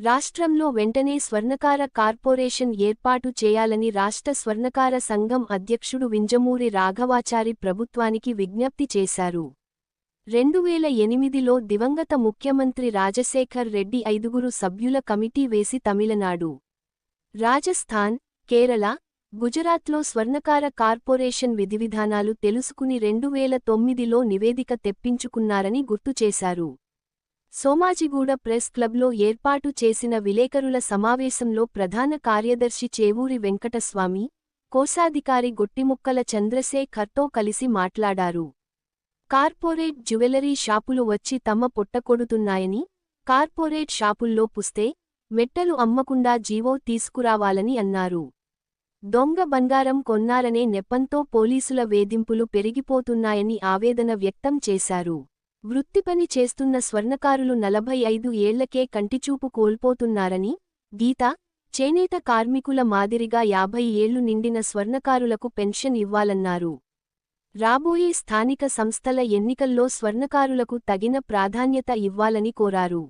రాష్ట్రంలో వెంటనే స్వర్ణకార కార్పొరేషన్ ఏర్పాటు చేయాలని రాష్ట్ర స్వర్ణకార సంఘం అధ్యక్షుడు వింజమూరి రాఘవాచారి ప్రభుత్వానికి విజ్ఞప్తి చేశారు. రెండువేల ఎనిమిదిలో దివంగత ముఖ్యమంత్రి రాజశేఖర్ రెడ్డి ఐదుగురు సభ్యుల కమిటీ వేసి తమిళనాడు. రాజస్థాన్ కేరళ గుజరాత్లో స్వర్ణకార కార్పొరేషన్ విధివిధానాలు తెలుసుకుని రెండువేల తొమ్మిదిలో నివేదిక తెప్పించుకున్నారని గుర్తుచేశారు సోమాజిగూడ ప్రెస్ క్లబ్లో ఏర్పాటు చేసిన విలేకరుల సమావేశంలో ప్రధాన కార్యదర్శి చేవూరి వెంకటస్వామి కోశాధికారి గొట్టిముక్కల చంద్రశేఖర్తో కలిసి మాట్లాడారు. కార్పొరేట్ జ్యువెలరీ షాపులు వచ్చి తమ పొట్టకొడుతున్నాయని కార్పొరేట్ షాపుల్లో పుస్తే మెట్టలు అమ్మకుండా జీవో తీసుకురావాలని అన్నారు. దొంగ బంగారం కొన్నారనే నెపంతో పోలీసుల వేధింపులు పెరిగిపోతున్నాయని ఆవేదన వ్యక్తం చేశారు. వృత్తిపని చేస్తున్న స్వర్ణకారులు నలభై ఐదు ఏళ్ళకే కంటిచూపు కోల్పోతున్నారని గీత చేనేత కార్మికుల మాదిరిగా యాభై ఏళ్ళు నిండిన స్వర్ణకారులకు పెన్షన్ ఇవ్వాలన్నారు. రాబోయే స్థానిక సంస్థల ఎన్నికల్లో స్వర్ణకారులకు తగిన ప్రాధాన్యత ఇవ్వాలని కోరారు.